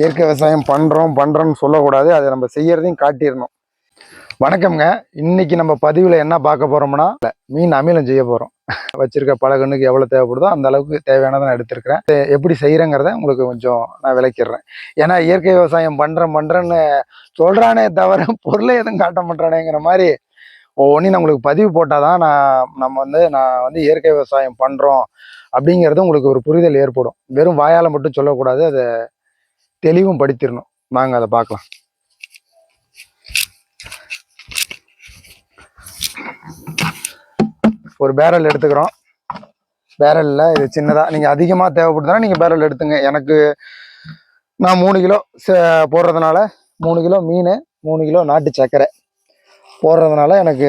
இயற்கை விவசாயம் பண்ணுறோம் பண்ணுறோன்னு சொல்லக்கூடாது. அதை நம்ம செய்யறதையும் காட்டிடணும். வணக்கம்ங்க. இன்னைக்கு நம்ம பதிவில் என்ன பார்க்க போகிறோம்னா மீன் அமிலம் செய்ய போகிறோம் வச்சிருக்க பழகண்ணுக்கு எவ்வளோ தேவைப்படுதோ அந்த அளவுக்கு தேவையானதை நான் எடுத்திருக்கிறேன். எப்படி செய்கிறேங்கிறத உங்களுக்கு கொஞ்சம் நான் விளக்கிடுறேன். ஏன்னா இயற்கை விவசாயம் பண்ணுறேன் பண்ணுறேன்னு சொல்கிறானே தவிர பொருளை எதுவும் காட்ட மாட்டானேங்கிற மாதிரி ஒவ்வொன்றையும் நம்மளுக்கு பதிவு போட்டால் தான் நான் நம்ம வந்து நான் வந்து இயற்கை விவசாயம் பண்ணுறோம் அப்படிங்கிறது உங்களுக்கு ஒரு புரிதல் ஏற்படும். வெறும் வாயால் மட்டும் சொல்லக்கூடாது. அதை தெளிவும் படித்திடணும் வாங்க அதை பார்க்கலாம். ஒரு பேரல் எடுத்துக்கிறோம். பேரலில் இது சின்னதாக நீங்கள் அதிகமாக தேவைப்படுதுன்னா நீங்கள் பேரல் எடுத்துங்க. எனக்கு நான் மூணு கிலோ போடுறதுனால மூணு கிலோ மீன் மூணு கிலோ நாட்டு சர்க்கரை போடுறதுனால எனக்கு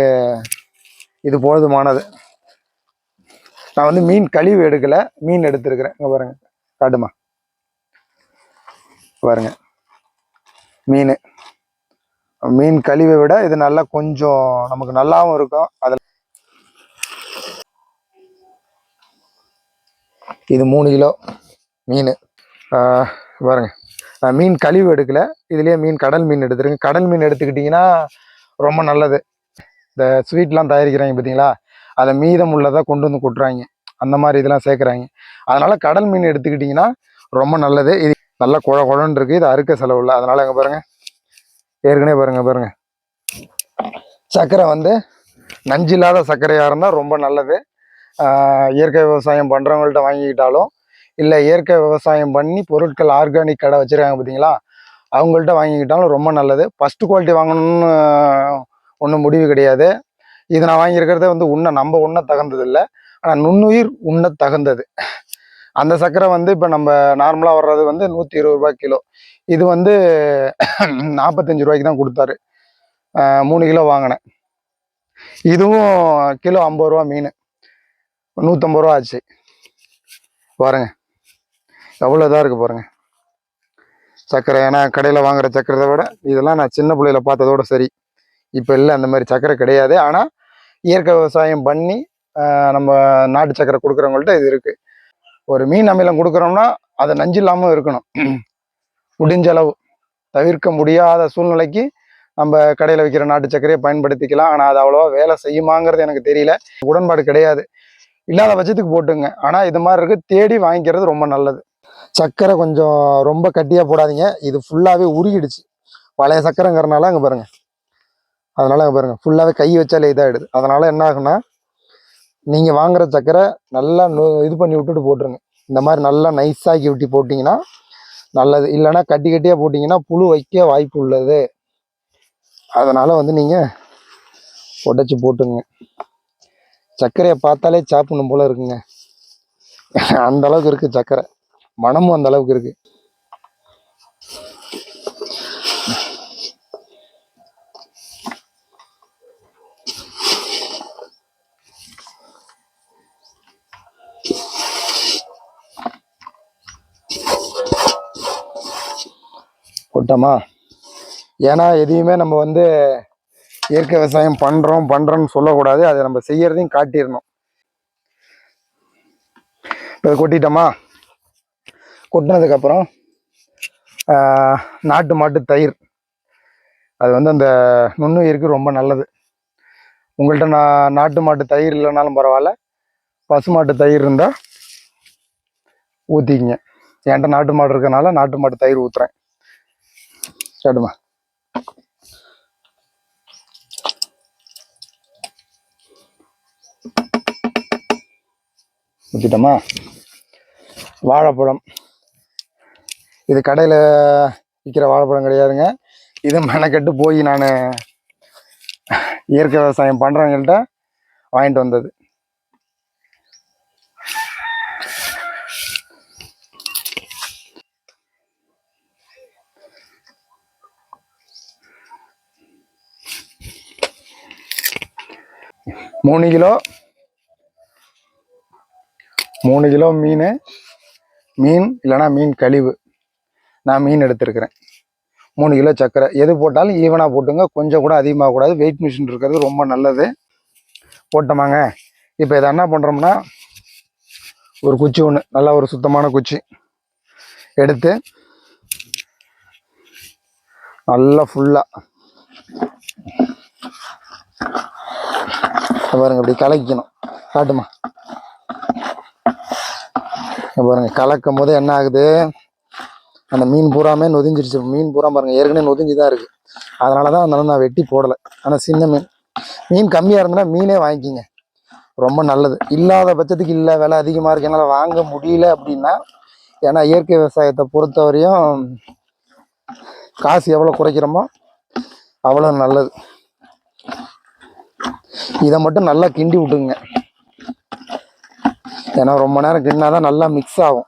இது போதுமானது. நான் வந்து மீன் கழிவு எடுக்கலை. மீன் எடுத்துருக்குறேன். இங்கே பாருங்கள் காட்டுமா? பாருங்க. மீன். மீன் கழிவை விட இது நல்லா கொஞ்சம் நமக்கு நல்லாவும் இருக்கும். அதில் இது மூணு கிலோ மீன். பாருங்க. நான் மீன் கழிவு எடுக்கல. இதுலேயே மீன் கடல் மீன் எடுத்துருங்க. கடல் மீன் எடுத்துக்கிட்டிங்கன்னா ரொம்ப நல்லது. இந்த ஸ்வீட்லாம் தயாரிக்கிறாங்க பார்த்தீங்களா அதை மீதம் உள்ளதாக கொண்டு வந்து கொட்டுறாங்க. அந்த மாதிரி இதெல்லாம் சேர்க்குறாங்க. அதனால் கடல் மீன் எடுத்துக்கிட்டிங்கன்னா ரொம்ப நல்லது. இது நல்லா குழ குழன்னு இருக்கு. இது அறுக்க செலவு இல்லை அதனால அங்கே பாருங்க. ஏற்கனவே பாருங்க பாருங்க. சர்க்கரை வந்து நஞ்சு இல்லாத சர்க்கரையாக இருந்தால் ரொம்ப நல்லது. இயற்கை விவசாயம் பண்ணுறவங்கள்ட்ட வாங்கிக்கிட்டாலும் இல்லை இயற்கை விவசாயம் பண்ணி பொருட்கள் ஆர்கானிக் கடை வச்சுருக்காங்க பார்த்தீங்களா அவங்கள்ட்ட வாங்கிக்கிட்டாலும் ரொம்ப நல்லது. ஃபஸ்ட்டு குவாலிட்டி வாங்கணும்னு ஒன்றும் முடிவு கிடையாது. இது நான் வாங்கியிருக்கிறத வந்து உண்ண நம்ம உண்ண தகுந்தது இல்லை ஆனால் நுண்ணுயிர் உண்ண தகுந்தது. அந்த சர்க்கரை வந்து இப்போ நம்ம நார்மலாக வர்றது வந்து நூற்றி இருபது ரூபாய் கிலோ. இது வந்து நாற்பத்தஞ்சு ரூபாய்க்கு தான் கொடுத்தாரு. மூணு கிலோ வாங்கினேன். இதுவும் கிலோ ஐம்பது ரூபா மீன். நூற்றம்பது ரூபா ஆச்சு. பாருங்க. எவ்வளோ இதாக இருக்குது பாருங்கள் சர்க்கரை ஏன்னா கடையில் வாங்குற சர்க்கரை விட இதெல்லாம் நான் சின்ன பிள்ளையில பார்த்ததோட சரி. இப்போ இல்லை அந்த மாதிரி சர்க்கரை கிடையாது. ஆனால் இயற்கை விவசாயம் பண்ணி நம்ம நாட்டு சர்க்கரை கொடுக்குறவங்கள்ட்ட இது இருக்குது ஒரு மீன் அமிலம் கொடுக்குறோம்னா அதை நஞ்சு இல்லாமல் இருக்கணும். முடிஞ்ச அளவு தவிர்க்க முடியாத சூழ்நிலைக்கு நம்ம கடையில் விற்கிற நாட்டு சர்க்கரையை பயன்படுத்திக்கலாம். ஆனால் அது அவ்வளோவா வேலை செய்யுமாங்கிறது எனக்கு தெரியல. உடன்பாடு கிடையாது. இல்லாத பட்சத்துக்கு போட்டுங்க. ஆனால் இது மாதிரி இருக்குது தேடி வாங்கிக்கிறது ரொம்ப நல்லது. சர்க்கரை கொஞ்சம் ரொம்ப கட்டியாக போடாதீங்க. இது ஃபுல்லாகவே உருகிடுச்சு. பழைய சர்க்கரைங்கிறனால அங்கே பாருங்கள் அதனால் அங்கே பாருங்கள் ஃபுல்லாகவே கை வச்சாலே இதாகிடுது அதனால் என்ன ஆகுன்னா நீங்கள் வாங்குற சக்கரை நல்லா இது பண்ணி விட்டுட்டு போட்டுருங்க. இந்த மாதிரி நல்லா நைஸாக்கி விட்டு போட்டிங்கன்னா நல்லது. இல்லைன்னா கட்டி கட்டியாக போட்டிங்கன்னா புழு வைக்க வாய்ப்பு உள்ளது. அதனால் வந்து நீங்கள் உடச்சி போட்டுங்க. சர்க்கரையை பார்த்தாலே சாப்பிடணும் போல் இருக்குங்க. அந்த அளவுக்கு சக்கரை. சர்க்கரை மனமும் அந்த அளவுக்கு போட்டோமா ஏன்னா எதையுமே நம்ம வந்து இயற்கை விவசாயம் பண்ணுறோம் பண்ணுறோன்னு சொல்லக்கூடாது. அதை நம்ம செய்யறதையும் காட்டிடணும். இப்போ கொட்டிட்டோமா? கொட்டினதுக்கப்புறம் நாட்டு மாட்டு தயிர். அது வந்து அந்த நுண்ணுயிருக்கு ரொம்ப நல்லது. உங்கள்கிட்ட நான் நாட்டு மாட்டு தயிர் இல்லைனாலும் பரவாயில்ல. பசு மாட்டு தயிர் இருந்தால் ஊற்றிக்கிங்க என்கிட்ட நாட்டு மாடு இருக்கனால நாட்டு மாட்டு தயிர் ஊற்றுறேன் சரிம்மா ஊற்றிட்டோமா வாழைப்பழம் இது கடையில் விற்கிற வாழைப்பழம் கிடையாதுங்க இது மெனக்கெட்டு போய் நான் இயற்கை விவசாயம் பண்ணுறவங்கள்ட்ட வாங்கிட்டு வந்தது மூணு கிலோ. மூணு கிலோ மீன். மீன் இல்லைன்னா மீன் கழிவு. நான் மீன் எடுத்திருக்கிறேன். மூணு கிலோ சர்க்கரை. எது போட்டாலும் ஈவனாக போட்டுங்க. கொஞ்சம் கூட அதிகமாக கூடாது. வெயிட் மிஷின் இருக்கிறது ரொம்ப நல்லது. போட்டோமாங்க. இப்போ இதை என்ன பண்ணுறோம்னா ஒரு குச்சி ஒன்று நல்லா ஒரு சுத்தமான குச்சி. எடுத்து நல்லா ஃபுல்லாக பாருங்க இப்படி கலக்கணும். காட்டுமா? பாருங்க கலக்கும் போது என்ன ஆகுது? அந்த மீன் பூராமே நொதிஞ்சிருச்சு. மீன் பூரா பாருங்க ஏற்கனவே நொதிஞ்சு தான் இருக்கு. அதனால தான் அதனால நான் வெட்டி போடலை. ஆனால் சின்ன மீன். மீன் கம்மியாக இருந்ததுன்னா மீனே வாங்கிக்கிங்க. ரொம்ப நல்லது. இல்லாத பட்சத்துக்கு இல்லை விலை அதிகமாக இருக்கு. என்னால் வாங்க முடியல அப்படின்னா ஏன்னா இயற்கை விவசாயத்தை பொறுத்தவரையும் காசு எவ்வளோ குறைக்கிறோமோ அவ்வளோ நல்லது. இதை மட்டும் நல்லா கிண்டி விட்டுங்க ஏன்னா ரொம்ப நேரம் கிண்டினாதான் நல்லா மிக்ஸ் ஆகும்.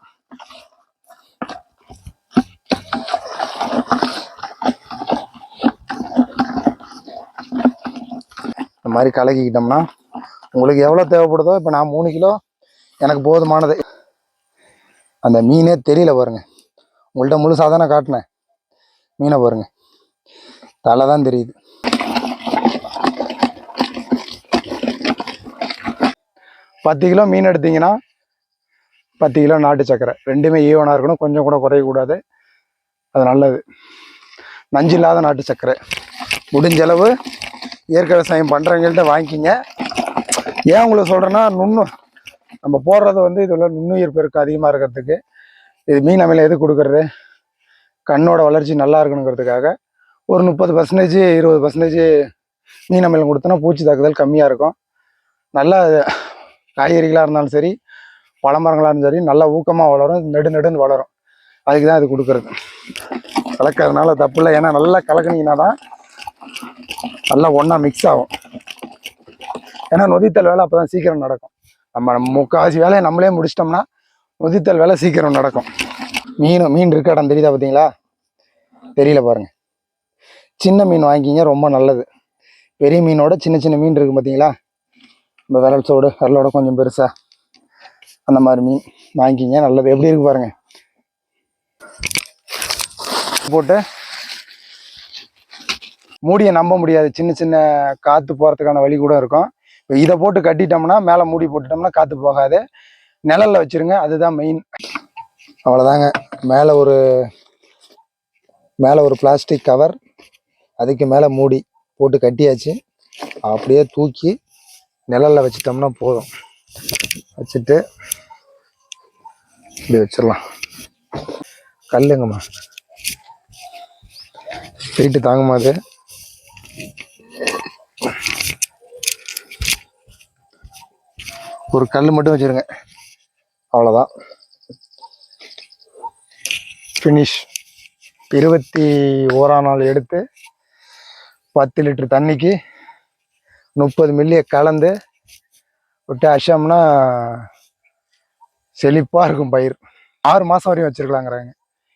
இந்த மாதிரி கலக்கிக்கிட்டோம்னா உங்களுக்கு எவ்வளோ தேவைப்படுதோ இப்போ நான் மூணு கிலோ எனக்கு போதுமானது. அந்த மீனே தெரியல பாருங்க. உங்கள்கிட்ட முழுசாக தானே காட்டினேன். மீனை பாருங்க. தலை தான் தெரியுது. பத்து கிலோ மீன் எடுத்தீங்கன்னா பத்து கிலோ நாட்டு சக்கரை. ரெண்டுமே ஈவனாக இருக்கணும். கொஞ்சம் கூட குறையக்கூடாது. அது நல்லது. நஞ்சு இல்லாத நாட்டு சக்கரை. முடிஞ்சளவு இயற்கை விவசாயம் பண்ணுறவங்கள்ட்ட வாங்கிக்கிங்க. ஏன் உங்களுக்கு சொல்கிறேன்னா நுண்ணு நம்ம போடுறது வந்து இதில் நுண்ணுயிர் பெருக்கு அதிகமாக இருக்கிறதுக்கு. இது மீன் அமையில் எது கொடுக்கறது? கண்ணோட வளர்ச்சி நல்லா இருக்கணுங்கிறதுக்காக. ஒரு முப்பது பர்சன்டேஜ் இருபது பர்சன்டேஜ் மீன் அமையில் கொடுத்தோன்னா பூச்சி தாக்குதல் கம்மியாக இருக்கும். நல்லா காய்கறிகளாக இருந்தாலும் சரி பழமரங்களாக இருந்தாலும் சரி நல்லா ஊக்கமாக வளரும் நெடு நெடுன்னு வளரும். அதுக்கு தான் இது கொடுக்குறது. கலக்கிறதுனால தப்பு இல்லை. ஏன்னா நல்லா கலக்குனீங்கன்னா தான் நல்லா ஒன்றா மிக்ஸ் ஆகும். ஏன்னா நொதித்தல் வேலை அப்போ தான் சீக்கிரம் நடக்கும். நம்ம முக்கால்வாசி வேலையை நம்மளே முடிச்சிட்டோம்னா நொதித்தல் வேலை சீக்கிரம் நடக்கும். மீன் மீன் இருக்க இடம் தெரியுதா பார்த்தீங்களா? தெரியல பாருங்கள் சின்ன மீன் வாங்கிக்கிங்க ரொம்ப நல்லது. பெரிய மீனோட சின்ன சின்ன மீன் இருக்கு பார்த்தீங்களா? இந்த விரல் சோடு விரலோட கொஞ்சம் பெருசா அந்த மாதிரி மீன் வாங்கிக்கிங்க. நல்லது. எப்படி இருக்கு பாருங்க. போட்டு மூடியை நம்ப முடியாது. சின்ன சின்ன காற்று போகிறதுக்கான வழி கூட இருக்கும். இப்போ இதை போட்டு கட்டிட்டோம்னா மேலே மூடி போட்டுட்டோம்னா காற்று போகாது. நிழலில் வச்சிருங்க. அதுதான் மெயின் அவ்வளோதாங்க மேலே ஒரு மேலே ஒரு பிளாஸ்டிக் கவர் அதுக்கு மேலே மூடி போட்டு கட்டியாச்சு. அப்படியே தூக்கி நிழலில் வச்சிட்டோம்னா போதும். வச்சுட்டு இப்படி வச்சிடலாம். கல்லுங்கம்மா. வெயிட்டு தாங்குமா அது. ஒரு கல் மட்டும் வச்சிருங்க. அவ்வளோதான் ஃபினிஷ் இருபத்தி ஓரா நாள் எடுத்து பத்து லிட்டர் தண்ணிக்கு முப்பது மில்லியை கலந்து விட்டு அஷம்னா செழிப்பாக இருக்கும் பயிர். ஆறு மாதம் வரையும் வச்சுருக்கலாங்கிறாங்க.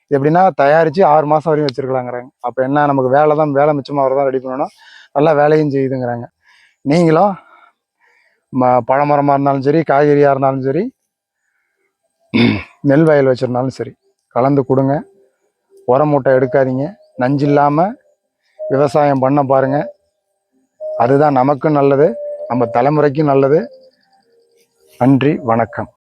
இது எப்படின்னா தயாரித்து ஆறு மாதம் வரையும் வச்சுருக்கலாங்கிறாங்க. அப்போ என்ன நமக்கு வேலை தான் வேலை மிச்சமாக தான் ரெடி பண்ணணும் நல்லா வேலையும் செய்யுதுங்கிறாங்க. நீங்களும் ம பழமரமாக இருந்தாலும் சரி காய்கறியாக இருந்தாலும் சரி நெல் வயல் வச்சுருந்தாலும் சரி கலந்து கொடுங்க. உரம் மூட்டை எடுக்காதீங்க. நஞ்சு இல்லாமல் விவசாயம் பண்ண பாருங்கள் அதுதான் நமக்கும் நல்லது நம்ம தலைமுறைக்கும் நல்லது. நன்றி வணக்கம்.